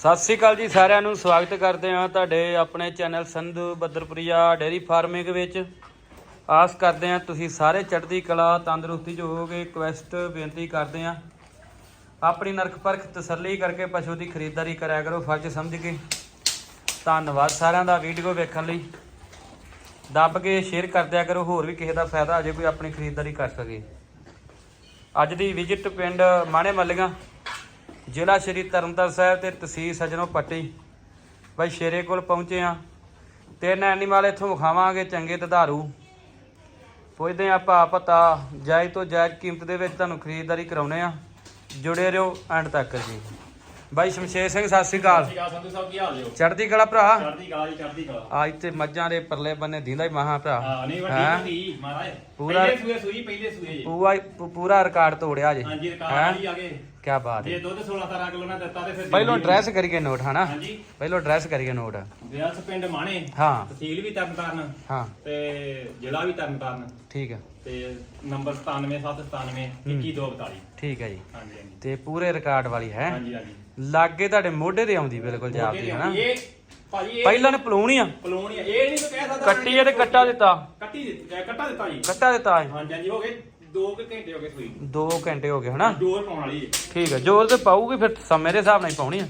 ਸਤਿ ਸ੍ਰੀ ਅਕਾਲ ਜੀ ਸਾਰਿਆਂ ਨੂੰ, ਸਵਾਗਤ ਕਰਦੇ ਹਾਂ ਤੁਹਾਡੇ ਆਪਣੇ channel Sandhu Badarpuria dairy farming ਵਿੱਚ। ਆਸ ਕਰਦੇ ਹਾਂ ਤੁਸੀਂ ਸਾਰੇ ਚੜ੍ਹਦੀ ਕਲਾ, ਤੰਦਰੁਸਤੀ 'ਚ ਹੋਵੋਗੇ ਕੁਐਸਟ ਬੇਨਤੀ ਕਰਦੇ ਹਾਂ। ਆਪਣੀ ਨਰਕ ਪਰਖ ਤਸੱਲੀ ਕਰਕੇ ਪਸ਼ੂ ਦੀ ਖਰੀਦਦਾਰੀ ਕਰਿਆ ਕਰੋ, ਫਰਜ਼ ਸਮਝ ਕੇ। ਧੰਨਵਾਦ ਸਾਰਿਆਂ ਦਾ ਵੀਡੀਓ ਵੇਖਣ ਲਈ। ਦੱਬ ਕੇ ਸ਼ੇਅਰ ਕਰ ਦਿਆ ਕਰੋ, ਹੋਰ ਵੀ ਕਿਸੇ ਦਾ ਫਾਇਦਾ ਹੋ ਜੇ ਕੋਈ ਆਪਣੀ ਖਰੀਦਦਾਰੀ ਕਰ ਸਕੇ। ਅੱਜ ਦੀ ਵਿਜ਼ਿਟ ਪਿੰਡ ਮਾਣੇ ਮੱਲੀਆਂ ਜ਼ਿਲ੍ਹਾ ਸ਼੍ਰੀ ਤਰਨਤਾਰਨ ਸਾਹਿਬ ਤੇ ਤਹਿਸੀਲ ਸਜਣੋ ਪੱਟੀ। ਬਾਈ ਸ਼ੇਰੇ ਕੋਲ ਪਹੁੰਚੇ ਆ ਤਿੰਨ ਐਨੀਮਲ ਇੱਥੋਂ ਵਿਖਾਵਾਂਗੇ ਚੰਗੇ ਤਧਾਰੂ ਪੁੱਛਦੇ ਹਾਂ ਭਾ ਪਤਾ ਜਾਇਜ਼ ਤੋਂ ਜਾਇਜ਼ ਕੀਮਤ ਦੇ ਵਿੱਚ ਤੁਹਾਨੂੰ ਖਰੀਦਦਾਰੀ ਕਰਾਉਨੇ ਆ। ਜੁੜੇ ਰਹੋ ਐਂਡ ਤੱਕ ਜੀ। ਬਾਈ ਸ਼ਮਸ਼ੇਰ ਸਿੰਘ ਸਤਿ ਸ੍ਰੀ ਅਕਾਲ। ਸਤਿ ਸ਼੍ਰੀ ਅਕਾਲ ਸੰਧੂ ਸਾਹਿਬ ਕੀ ਹਾਲ ਜੋ? ਚੜ੍ਹਦੀ ਕਲਾ ਭਰਾ? ਚੜ੍ਹਦੀ ਕਲਾ ਜੀ ਚੜ੍ਹਦੀ ਕਲਾ। ਆ ਇੱਥੇ ਮੱਝਾਂ ਦੇ ਪਰਲੇ ਬੰਨੇ ਦੀਂਦਾ ਹੀ ਮਹਾ ਭਰਾ। ਹਾਂ ਨਹੀਂ ਹੈਂ? ਵੱਡੀ ਹੁੰਦੀ ਮਹਾਰਾਜ। ਪੂਰਾ- ਪਹਿਲੇ ਸੂਏ ਸੂਈ ਪਹਿਲੇ ਸੂਏ ਜੀ। ਪੂਰਾ ਪੂਰਾ ਰਿਕਾਰਡ ਤੋੜਿਆ ਜੇ। ਹਾਂਜੀ ਰਿਕਾਰਡ ਹੈਂ? ਵਾਲੀ ਆ ਗਏ। ਕੀ ਬਾਤ ਜੇ ਹੈ ਦੁੱਧ 16 17 ਕਿਲੋ ਨਾ ਦਿੱਤਾ ਤੇ ਫਿਰ ਪਹਿਲੋਂ ਡਰੈਸ ਕਰੀਏ ਨੋਟ ਹਨਾ? ਹਾਂਜੀ। ਪਹਿਲੋਂ ਡਰੈਸ ਕਰੀਏ ਨੋਟ। ਵਿਆਸ ਪਿੰਡ ਮਾਣੇ। ਹਾਂ। ਤਹਿਸੀਲ ਵੀ ਤਰਨਤਾਰਨ ਹਾਂ। ਤੇ ਜ਼ਿਲ੍ਹਾ ਵੀ ਤਰਨਤਾਰਨ ਠੀਕ ਹੈ ਤੇ ਨੰਬਰ 97797 21242 ਠੀਕ ਹੈ ਜੀ। ਹਾਂਜੀ ਹਾਂਜੀ। ਤੇ ਪੂਰੇ ਰਿਕਾਰਡ ਵਾਲੀ ਹੈ। ਹਾਂਜੀ ਹਾਂਜੀ। ਲਾਗੇ ਤੁਹਾਡੇ ਮੋਢੇ ਤੇ ਆਉਂਦੀ ਬਿਲਕੁਲ ਜਾਪਦੀ ਇਹ ਭਾਜੀ ਇਹ ਪਹਿਲਾਂ ਨੇ ਪਲੂਣੀ ਆ। ਕਲੋਨੀ ਆ। ਇਹ ਨਹੀਂ ਕੋਈ ਕਹਿ ਸਕਦਾ ਕੱਟੀ ਆ ਤੇ ਕੱਟਾ ਦਿੱਤਾ। ਕੱਟੀ ਦਿੱਤਾ ਕੱਟਾ ਦਿੱਤਾ ਜੀ। ਕੱਟਾ ਦਿੱਤਾ ਹੈ ਹਾਂਜੀ ਹਾਂਜੀ ਹੋ ਗਏ। 2 ਘੰਟੇ ਹੋ ਗਏ ਸੂਈ 2 ਘੰਟੇ ਹੋ ਗਏ ਹਨਾ? ਜੋਰ ਪਾਉਣ ਵਾਲੀ ਹੈ। ਠੀਕ ਹੈ ਜੋਰ ਤੇ ਪਾਊਗੀ ਫਿਰ ਸਮੇਂ ਦੇ ਹਿਸਾਬ ਨਾਲ ਹੀ ਪਾਉਣੀ ਆ।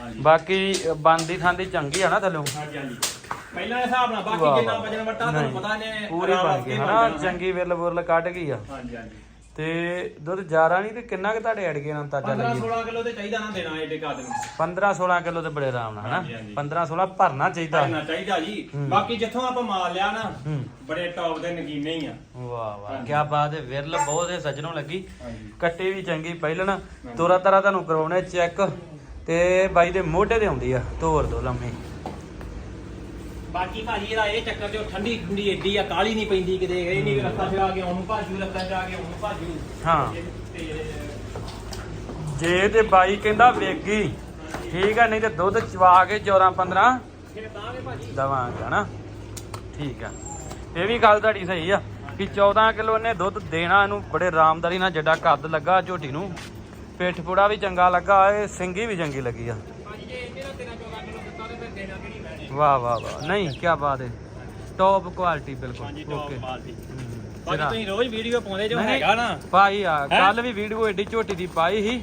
ਹਾਂਜੀ। ਬਾਕੀ ਬੰਦੀ ਥਾਂਦੀ ਚੰਗੀ ਆ ਨਾ ਥੱਲੋਂ। ਹਾਂਜੀ ਹਾਂਜੀ। ਪਹਿਲਾਂ ਦੇ ਹਿਸਾਬ ਨਾਲ ਵਾਹ, ਬਾਕੀ ਜਿੰਨਾ ਵਾਹ। ਵਜਨ ਵੱਟਾ ਤੁਹਾਨੂੰ ਨਹੀਂ, ਪਤਾ ਨੇ ਪੂਰੀ ਬਣ ਗਈ ਹਨਾ। ਚੰਗੀ ਵਿਰਲ ਬੁਰਲ ਕੱਢ ਗਈ ਆ। ਹਾਂਜੀ ਹਾਂਜੀ। ਤੇ ਦੁੱਧ ਜ਼ਿਆਦਾ ਨਹੀਂ ਤੇ ਕਿੰਨਾ ਕਿ ਤੁਹਾਡੇ ਅੜ ਗਏ ਨਾ ਤਾਜਾ 15 ਲੱਗੀ 16 ਕਿਲੋ ਤੇ ਚਾਹੀਦਾ ਨਾ ਦੇਣਾ ਏਡੇ ਕਾਦ ਨੂੰ। 15 16 ਕਿਲੋ ਤੇ ਬੜੇ ਆਰਾਮ ਨਾਲ ਹਨਾ? ਹਾਂਜੀ, ਹਾਂਜੀ। 15 16 ਭਰਨਾ ਚਾਹੀਦਾ। ਕਰਨਾ ਚਾਹੀਦਾ ਜੀ। ਬਾਕੀ ਜਿੱਥੋਂ ਆਪਾਂ ਮਾਲ ਲਿਆ ਨਾ ਹੂੰ। ਬੜੇ ਟੌਪ ਦੇ ਨਗੀਨੇ ਹੀ ਆ। ਵਾਹ ਵਾਹ। ਕੀ ਬਾਤ ਹੈ ਵਿਰਲ ਬਹੁਤ ਹੈ ਸੱਜਣੋਂ ਲੱਗੀ। ਹਾਂਜੀ। ਕੱਟੀ ਵੀ ਚੰਗੀ ਪਹਿਲਣ ਤੋਰਾ ਤਰਾ ਤੁਹਾਨੂੰ ਕਰਾਉਣੇ ਚੈੱਕ। ਤੇ ਬਾਈ ਦੇ ਮੋਢੇ ਤੇ ਆਉਂਦੀ ਆ ਤੋਰ ਦੋ ਲੰਮੀ। ਬਾਕੀ ਭਾਜੀ ਇਹਦਾ ਇਹ ਚੱਕਰ ਜੋ ਠੰਡੀ ਠੰਡੀ ਏਡੀ ਆ ਕਾਲੀ ਨਹੀਂ ਪੈਂਦੀ ਕਿਤੇ ਇਹ ਨਹੀਂ ਰੱਖਾ ਛਾ ਕੇ ਉਹਨੂੰ ਭਾਜੂ ਰੱਖਾ ਛਾ ਕੇ ਉਹਨੂੰ ਭਾਜੂ ਹਾਂ। ਜੇ ਤੇ ਬਾਈ ਕਹਿੰਦਾ ਵੇਗੀ ਠੀਕ ਆ ਨਹੀਂ ਤੇ ਦੁੱਧ ਚਵਾ ਕੇ 14 15 ਫਿਰ ਤਾਂ ਵੀ ਭਾਜੀ। ਦਵਾਂਗਾ ਨਾ ਠੀਕ ਆ। ਇਹ ਵੀ ਗੱਲ ਤੁਹਾਡੀ ਸਹੀ ਆ ਕਿ 14 ਕਿਲੋ ਇਹਨੇ ਦੁੱਧ ਦੇਣਾ ਇਹਨੂੰ ਬੜੇ ਆਰਾਮਦਾਰੀ ਨਾਲ ਜੱਡਾ ਕੱਦ ਲੱਗਾ ਝੋਟੀ ਨੂੰ। ਪਿੱਠ ਪੂੜਾ ਵੀ ਚੰਗਾ ਲੱਗਾ ਇਹ ਸਿੰਗੀ ਵੀ ਚੰਗੀ ਲੱਗੀ ਆ ਭਾਜੀ ਜੇ ਇਹਦੇ ਨਾਲ ਤੇਰਾ 14 ਕਿਲੋ ਦਿੱਤਾ ਤੇ ਫਿਰ ਦੇਣਾ ਕਿ ਨਹੀਂ ਮੈਨੇ ਵਾਹ ਵਾਹ ਵਾਹ। ਨਹੀਂ ਕੀ ਬਾਤ ਹੈ ਟੌਪ ਕੁਆਲਿਟੀ ਬਿਲਕੁਲ। ਹਾਂਜੀ ਟੌਪ ਹੂੰ, ਭਾਜੀ ਤੁਸੀਂ ਰੋਜ਼ ਵੀਡੀਓ ਪਾਉਂਦੇ ਜੋ ਹੈਗਾ ਨਾ? ਭਾਈ ਆ? ਕੱਲ ਵੀ ਵੀਡੀਓ ਏਡੀ ਝੋਟੀ ਦੀ ਪਾਈ ਸੀ।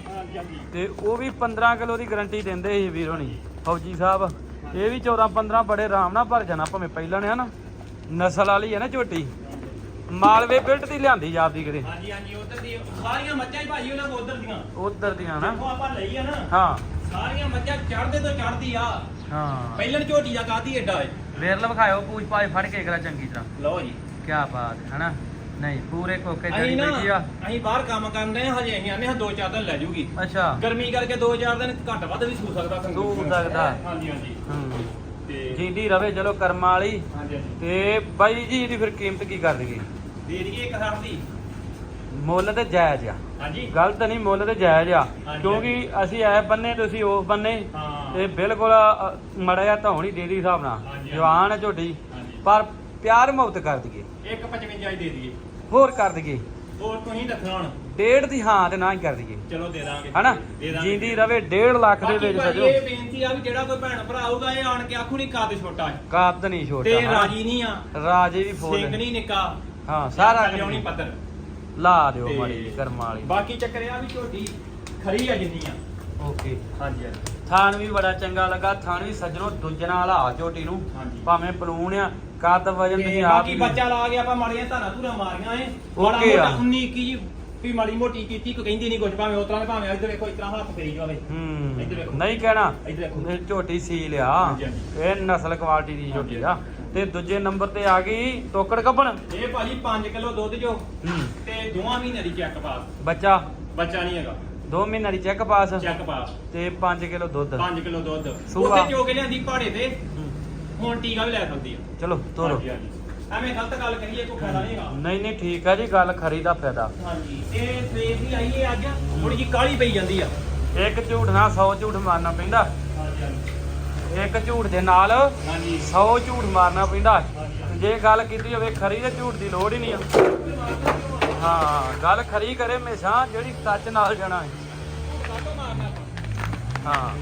ਤੇ ਉਹ ਵੀ 15 ਕਿਲੋ ਦੀ ਗਾਰੰਟੀ ਦਿੰਦੇ ਸੀ ਵੀਰ ਹੋਣੀ ਫੌਜੀ ਸਾਹਿਬ ਇਹ ਵੀ 14 15 ਬੜੇ ਆਰਾਮ ਨਾਲ ਭਰ ਜਾਣਾ ਭਾਵੇਂ ਪਹਿਲਾਂ ਨੇ ਹਨਾ? ਨਸਲ ਵਾਲੀ ਹੈ ਨਾ ਝੋਟੀ। ਮਾਲਵੇ ਬਿਲਟ ਦੀ ਲਿਆਂਦੀ ਜਾਂਦੀ ਕਿਤੇ ਹਾਂਜੀ ਹਾਂਜੀ ਉਧਰ ਦੀ ਸਾਰੀਆਂ ਮੱਝਾਂ ਹੀ ਭਾਜੀ ਉਹਨਾਂ ਕੋ ਉਧਰ ਦੀਆਂ। ਉਧਰ ਦੀਆਂ ਨਾ। ਆਪਾਂ ਲਈ ਆ ਨਾ। ਹਾਂ। ਸਾਰੀਆਂ ਮੱਝਾਂ ਚੜਦੇ ਤੋਂ ਚੜਦੀ ਆ। ਹਾਂ। ਝੋਟੀ ਦਾ ਕਾਦੀ ਏਡਾ ਏ? ਵੇਰਲ ਵਿਖਾਇਓ ਪੂਛ ਪਾਛ ਫੜ ਕੇ ਇਕਲਾ ਚੰਗੀ ਤਰ੍ਹਾਂ। ਲਓ ਜੀ। ਕੀ ਬਾਤ ਹੈ ਹਨਾ? ਨਹੀਂ ਪੂਰੇ ਕੋਕੇ ਜੜੀ ਬੈਠੀ ਆ। ਅਸੀਂ ਬਾਹਰ ਕੰਮ ਕਰਦੇ ਆ ਹਜੇ ਅਸੀਂ ਆਨੇ ਹਾਂ ਦੋ ਚਾਰ ਦਿਨ ਲੈ ਜੂਗੀ। ਅੱਛਾ। ਗਰਮੀ ਕਰਕੇ ਦੋ ਚਾਰ ਦਿਨ ਘੱਟ ਵੱਧ ਵੀ ਸੂ ਸਕਦਾ ਸੂ ਸਕਦਾ। ਹਾਂਜੀ ਹਾਂਜੀ। ਹੂੰ। ਤੇ ਜਿੰਦੀ ਰਵੇ ਚਲੋ ਕਰਮਾਂ ਵਾਲੀ। ਤੇ ਬਾਈ ਜੀ ਇਹਦੀ ਫਿਰ ਕੀਮਤ ਕੀ ਕਰ ਦਈਏ? ਦੇ ਦਈਏ ਇੱਕ ਸਾਲ ਦੀ। ਮੁੱਲ ਤੇ ਜਾਇਜ਼ ਆ। ਹਾਂਜੀ। ਗਲਤ ਨਹੀਂ ਮੁੱਲ ਤੇ ਜਾਇਜ਼ ਆ। ਕਿਉਂਕਿ ਅਸੀਂ ਐ ਬੰਨੇ ਤੁਸੀਂ ਉਸ ਬੰਨੇ। ਹਾਂ। ਤੇ ਬਿਲਕੁਲ ਮੜਾ ਜਾ ਧੌਣੀ ਦੇ ਦੀ ਹਿਸਾਬ ਨਾਲ। ਹਾਂਜੀ। ਜਵਾਨ ਹੈ ਝੋਟੀ ਹਾਂਜੀ। ਪਰ ਪਿਆਰ ਮੁਹੱਬਤ ਕਰ ਦਈਏ। ਇੱਕ 55 ਹੀ ਦੇ ਦਈਏ। ਹੋਰ ਕਰ ਦਈਏ। ਹੋਰ ਤੁਸੀਂ ਦੱਸਣਾ ਹੁਣ। ਡੇਢ ਦੀ ਹਾਂ ਤੇ ਨਾ ਹੀ ਕਰ ਦਈਏ। ਚਲੋ ਦੇ ਦਾਂਗੇ। ਹਨਾ? ਦੇ ਦਾਂਗੇ ਜਿੰਦੀ ਰਵੇ 1.5 ਲੱਖ ਦੇ ਬਾਕੀ ਵਿੱਚ ਸਜੋ। ਇਹ ਬੇਨਤੀ ਆ ਵੀ ਜਿਹੜਾ ਕੋਈ ਭੈਣ ਭਰਾ ਆਊਗਾ ਇਹ ਆਣ ਕੇ ਆਖੂ ਨਹੀਂ ਕੱਦ ਛੋਟਾ ਹੈ। ਕਾਤ ਨਹੀਂ ਛੋਟਾ ਤੇ ਹਨਾ। ਰਾਜੀ ਨਹੀਂ ਆ। ਰਾਜੇ ਵੀ ਸਿੰਘ ਫੁੱਲ ਨਹੀਂ ਨਿੱਕਾ। ਹਾਂ ਸਾਰਾ ਲਿਆਉਣੀ ਪੱਧਰ। ਲਾ ਦਿਓ ਤੇ ਮਾੜੀ ਕਰਮਾਂ ਵਾਲੀ। ਬਾਕੀ ਚੱਕਰ ਇਹ ਆ ਵੀ ਝੋਟੀ ਖਰੀ ਆ ਜਿੰਨੀ ਆ। ਓਕੇ। ਹਾਂਜੀ ਹਾਂਜੀ। ਥਾਣ ਵੀ ਬੜਾ ਚੰਗਾ ਲੱਗਾ ਥਾਣ ਵੀ ਸੱਜਣੋ ਦੁੱਜਣਾ ਵਾਲਾ ਝੋਟੀ ਨੂੰ ਹਾਂਜੀ। ਭਾਵੇਂ ਪਲੂਣ ਆ ਕੱਦ ਵਜਨ ਤੇ ਤੁਸੀਂ ਆਪ ਬਾਕੀ ਹੀ ਬੱਚਾ ਲਾ ਕੇ ਆਪਾਂ ਮਾੜੀਆਂ ਧਾਰਾਂ ਧੂਰਾਂ ਮਾਰੀਆਂ ਏ ਮਾੜਾ Okay ਆ। ਮੋਟਾ 19 21 ਜੀ ਵੀ ਮਾੜੀ ਮੋਟੀ ਕੀਤੀ ਕੋਈ ਕਹਿੰਦੀ ਨਹੀਂ ਕੁਝ ਭਾਵੇਂ ਉਤਰਾ ਭਾਵੇਂ ਇੱਧਰ ਵੇਖੋ ਇਤਰਾ ਹੱਥ ਫੇਰੀ ਜਾਵੇ। ਇੱਧਰ ਹੂੰ ਵੇਖੋ। ਨਹੀਂ ਕਹਿਣਾ ਇੱਧਰ ਵੇਖੋ। ਇਹ ਝੋਟੀ ਸੀਲ ਆ। ਹਾਂਜੀ, ਹਾਂਜੀ। ਇਹ ਨਸਲ ਕੁਆਲਿਟੀ ਦੀ ਝੋਟੀ ਆ। ਤੇ ਦੂਜੇ ਨੰਬਰ ਤੇ ਆ ਗਈ ਟੋਕੜ ਕੱਪਣ। ਇਹ ਭਾਜੀ 5 ਕਿਲੋ ਦੁੱਧ ਜੋ ਹੂੰ। ਤੇ ਦੋਵਾਂ ਮਹੀਨੇ ਦੀ ਚੈੱਕ ਪਾਸ ਬੱਚਾ? ਬੱਚਾ ਨਹੀਂ ਹੈਗਾ। 2 ਮਹੀਨਿਆਂ ਦੀ ਚੈੱਕ ਪਾਸ ਚੈੱਕ ਪਾਸ ਤੇ 5 ਕਿਲੋ ਦੁੱਧ। 5 ਕਿਲੋ ਦੁੱਧ। ਸੂਆ। ਉੱਥੇ ਚੋ ਕੇ ਲਿਆਂਦੀ ਪਹਾੜੇ ਤੇ। ਹੁਣ ਟੀਕਾ ਵੀ ਲੈ ਸਕਦੀ ਆ। ਚਲੋ ਤੋਰੋ। ਹਾਂਜੀ, ਹਾਂਜੀ। ਐਵੇਂ ਗਲਤ ਗੱਲ ਕਰੀਏ ਕੋਈ ਫਾਇਦਾ ਨਹੀਂ ਹੈਗਾ। ਨਹੀਂ ਨਹੀਂ ਠੀਕ ਆ ਜੀ ਗੱਲ ਖਰੀ ਦਾ ਫਾਇਦਾ। ਹਾਂਜੀ। ਇਹ ਸਵੇਰ ਦੀ ਆਈ ਹੈ ਅੱਜ ਥੋੜੀ ਜੀ ਕਾਲੀ ਪਈ ਜਾਂਦੀ ਆ। ਇੱਕ ਝੂਠ ਨਾਲ 100 ਝੂਠ ਮਾਰਨਾ ਪੈਂਦਾ। ਇੱਕ ਝੂਠ ਦੇ ਨਾਲ ਹਾਂਜੀ। 100 ਝੂਠ ਮਾਰਨਾ ਪੈਂਦਾ। ਜੇ ਗੱਲ ਕੀਤੀ ਹੋਵੇ ਖਰੀ ਤੇ ਝੂਠ ਦੀ ਲੋੜ ਹੀ ਨਹੀਂ ਆ। ਹਾਂ, ਗੱਲ ਖਰੀ ਕਰੇ ਹਮੇਸ਼ਾ ਜਿਹੜੀ ਟੱਚ ਨਾਲ ਜਾਣਾ ਹੈ। ਹਾਂ।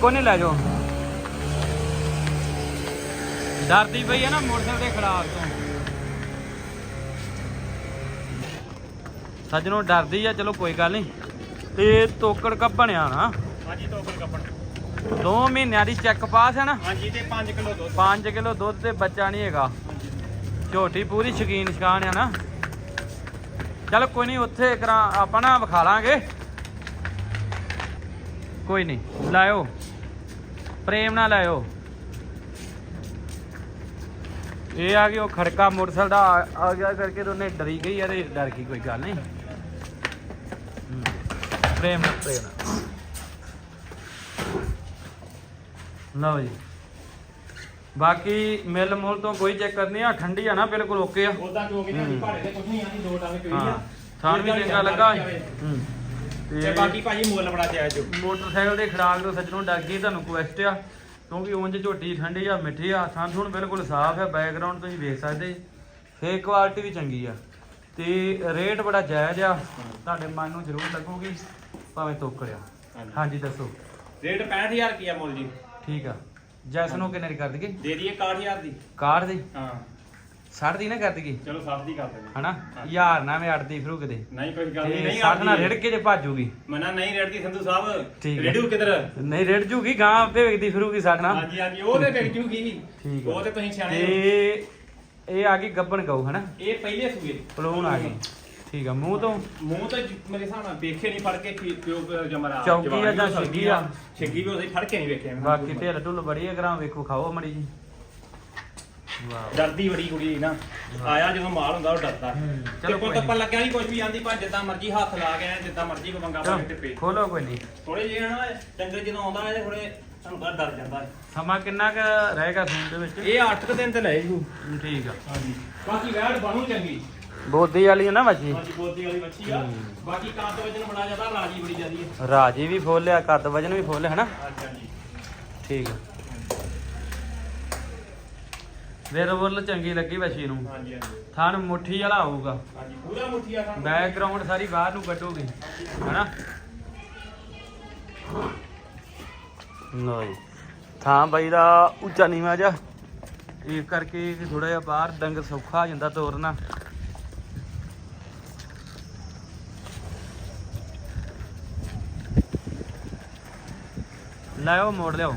ਕੋਨੇ ਲੈ ਜਾਓ। ਡਰਦੀ ਪਈ ਹੈ ਨਾ ਮੋਟਰਸਾਈਕਲ ਦੇ ਖੜਾਕ ਤੋਂ। ਸੱਜਣੋ, ਡਰਦੀ ਆ, ਚਲੋ ਕੋਈ ਗੱਲ ਨਹੀਂ। ਤੇ ਤੋਕੜ ਕੱਪਣ ਆ ਨਾ। ਹਾਂਜੀ, ਤੋਕੜ ਕੱਪਣ 2 ਮਹੀਨਿਆਂ ਦੀ ਚੈੱਕ ਪਾਸ ਹੈ ਨਾ? ਹਾਂਜੀ ਤੇ 5 ਕਿਲੋ ਦੁੱਧ। 5 ਕਿਲੋ ਦੁੱਧ ਤੇ ਬੱਚਾ ਨਹੀਂ ਹੈਗਾ। ਝੋਟੀ ਪੂਰੀ ਸ਼ਕੀਨ ਸ਼ਕਾਨ ਆ ਨਾ। ਚਲ ਕੋਈ ਨਹੀਂ ਉੱਥੇ ਕਰਾਂ ਆਪਾਂ ਨਾ ਵਿਖਾ ਲਾਂਗੇ। ਕੋਈ ਨਹੀਂ ਲਾਇਓ। ਪ੍ਰੇਮ ਨਾਲ ਲਾਇਓ। ਇਹ ਆ ਕਿ ਉਹ ਖੜਕਾ ਮੋਟਰਸਾਈਕਲ ਦਾ ਆ- ਗਿਆ ਕਰਕੇ ਤੇ ਉਹਨੇ ਡਰੀ ਗਈ ਆ ਤੇ ਡਰ ਗਈ ਕੋਈ ਗੱਲ ਨਹੀਂ। ਹੂੰ। ਪ੍ਰੇਮ ਨਾਲ ਪ੍ਰੇਮ ਨਾਲ। ਲਓ ਜੀ। ਬਾਕੀ ਮਿਲ ਮੁੱਲ ਤੋਂ ਕੋਈ ਚੱਕਰ ਨਹੀਂ ਆ ਠੰਡੀ ਆ ਨਾ ਬਿਲਕੁਲ ਓਕੇ ਆ। ਉਦਾਂ ਕਿ ਨਹੀਂ ਭਾੜੇ ਤੇ ਕੁਝ ਨਹੀਂ ਆਂਦੀ ਦੋ ਕੋਈ ਹਾਂ ਆ ਥਾਣ ਵੀ ਚੰਗਾ ਲੱਗਾ। ਹੂੰ। ਤੇ ਬਾਕੀ ਭਾਜੀ ਮੁੱਲ ਬੜਾ ਜਾਇਜ਼ ਜੋ ਮੋਟਰਸਾਈਕਲ ਦੇ ਖੜਾਕ ਤੋਂ ਸੱਜਣੋਂ ਡਰ ਗਈ ਤੁਹਾਨੂੰ ਕੁਐਸਟ ਆ। ਕਿਉਂਕਿ ਉਂਝ ਝੋਟੀ ਠੰਡੀ ਆ ਮਿੱਠੀ ਆ ਥਣ ਥੁਣ ਬਿਲਕੁਲ ਸਾਫ਼ ਹੈ ਬੈਕਗ੍ਰਾਉਂਡ ਤੁਸੀਂ ਵੇਖ ਸਕਦੇ। ਫੇਰ ਕੁਆਲਿਟੀ ਵੀ ਚੰਗੀ ਆ। ਤੇ ਰੇਟ ਬੜਾ ਜਾਇਜ਼ ਆ। ਤੁਹਾਡੇ ਮਨ ਨੂੰ ਜ਼ਰੂਰ ਲੱਗੂਗੀ ਭਾਵੇਂ ਤੋਕੜਿਆ ਹਾਂਜੀ। ਹਾਂਜੀ ਦੱਸੋ। ਰੇਟ 65000 ਰੁਪਿਆ ਮੁੱਲ ਜੀ। ਠੀਕ ਆ। ਜੈਸ ਨੂੰ ਕਿੰਨੇ ਦੀ ਕਰ ਦਈਏ? ਦੇ ਦਈਏ 61000 ਦੀ। ਕਾਰ ਦੀ? ਹਾਂ। 60 ਦੀ ਨਾ ਕਰ ਦਈਏ? ਚਲੋ 60 ਦੀ ਕਰ ਦਿੰਦੇ ਹਨਾ। ਯਾਰ ਨਾ ਮੈਂ ਅੜਦੀ ਫਿਰੂ ਕਿਤੇ ਨਹੀਂ ਕੋਈ ਗੱਲ ਨਹੀਂ ਨਹੀਂ 60 ਨਾਲ। ਰਿੜ ਕੇ ਜੇ ਭਾਜੂਗੀ। ਮਨਾ ਨਹੀਂ ਰੜਦੀ ਸੰਧੂ ਸਾਹਿਬ। ਰੇਡੂ ਕਿਧਰ? ਨਹੀਂ ਰਿੜ ਜੂਗੀ ਗਾਂ ਭੇਜਦੀ ਫਿਰੂਗੀ ਸਾਡੇ ਨਾਲ। ਹਾਂਜੀ ਹਾਂਜੀ ਉਹ ਤੇ ਵਿਕ ਜੂਗੀ। ਠੀਕ। ਉਹ ਤੇ ਤੁਸੀਂ ਸਿਆਣੇ ਹੋ। ਤੇ ਇਹ ਆ ਗਈ ਗੱਬਣ ਗਊ ਹਨਾ? ਇਹ ਪਹਿਲੇ ਸੂਏ। ਪਲੂਣ ਆ ਗਈ। ਠੀਕ ਆ ਮੂੰਹ ਤੋਂ? ਮੂੰਹ ਤਾਂ ਜ- ਮੇਰੇ ਹਿਸਾਬ ਨਾਲ ਵੇਖੇ ਨਹੀਂ ਫੜ ਕੇ ਪੀ- ਪਿਓ ਜਮਰਾ ਚੌਕੀ ਆ ਜਾਂ ਛਿੱਗੀ ਆ? ਛਿੱਗੀ ਵੀ ਉਹਦੇ ਫੜ ਕੇ ਨਹੀਂ ਵੇਖੇ ਮੈਂ। ਬਾਕੀ ਢਿੱਲ ਢੁੱਲ ਬੜੀ ਹੈ ਕਰਾਂ ਵੇਖੋ ਖਾਓ ਮੜੀ ਜੀ। ਵਾਹ। ਡਰਦੀ ਬੜੀ ਕੁੜੀ ਨਾ। ਆਇਆ ਜਦੋਂ ਮਾਲ ਹੁੰਦਾ ਉਹ ਡਰਦਾ। ਹੂੰ, ਚਲੋ ਚਲੋ ਕੋਈ ਕੋਈ ਲੱਗਿਆ ਨਹੀਂ ਕੁਝ ਵੀ ਆਂਦੀ ਭਾ ਜਿੱਦਾਂ ਮਰਜ਼ੀ ਹੱਥ ਲਾ ਗਿਆ ਜਿੱਦਾਂ ਮਰਜ਼ੀ ਮੰਗਾ ਪਾ ਕੇ ਚਲੋ ਟਿੱਪੇ ਖੋਲੋ ਕੋਈ ਨਹੀਂ। ਥੋੜੇ ਜਿਹੇ ਨਾ ਡੰਗਰ ਜਦੋਂ ਆਉਂਦਾ ਹੈ ਥੋੜੇ ਤੁਹਾਨੂੰ ਪਤਾ ਡਰ ਜਾਂਦਾ ਹੈ। ਸਮਾਂ ਕਿੰਨਾ ਕੁ ਰਹੇਗਾ ਸੂਣ ਦੇ ਵਿੱਚ? ਇਹ 8 ਦਿਨ ਤੇ ਲੈ ਜੂ। ਠੀਕ ਆ। ਹਾਂਜੀ। ਬਾਕੀ ਵੈੜ ਬਣੂ ਚੰਗੀ। ਬੋਦੀ ਵਾਲੀ ਆ ਨਾ ਬੱਚੀ ਹਾਂਜੀ ਬੋਦੀ ਵਾਲੀ ਮੱਛੀ ਆ। ਬਾਕੀ ਕਾਂਤ ਵਜਨ ਬੜਾ ਜ਼ਿਆਦਾ ਰਾਜੀ ਬੜੀ ਜ਼ਿਆਦੀ ਹੈ ਰਾਜੀ ਵੀ ਫੋਲਿਆ ਕੱਦ ਵਜਨ ਵੀ ਫੋਲਿਆ ਹਾਂਜੀ ਹਾਂਜੀ। ਠੀਕ ਆ। ਵੇਰ ਬੁੱਲ ਚੰਗੀ ਲੱਗੀ ਬੱਚੀ ਨੂੰ। ਹਾਂਜੀ ਹਾਂਜੀ। ਥਣ ਮੁੱਠੀ ਵਾਲਾ ਆਊਗਾ। ਹਾਂਜੀ ਪੂਰਾ ਮੁੱਠੀ ਆ ਸਾਨੂੰ ਬੈਕਗ੍ਰਾਉਂਡ ਸਾਰੀ ਬਾਹਰ ਨੂੰ ਕੱਢੋਗੇ ਹਨਾ? ਜੀ। ਥਾਂ ਬਾਈ ਦਾ ਉੱਚਾ ਨੀਵਾਂ ਜਾ ਇਹ ਕਰਕੇ ਥੋੜਾ ਜਿਹਾ ਬਾਹਰ ਡੰਗਰ ਸੌਖਾ ਹੋ ਜਾਂਦਾ ਤੋਰਨਾ। ਲਾਓ ਮੋੜ ਲਿਓ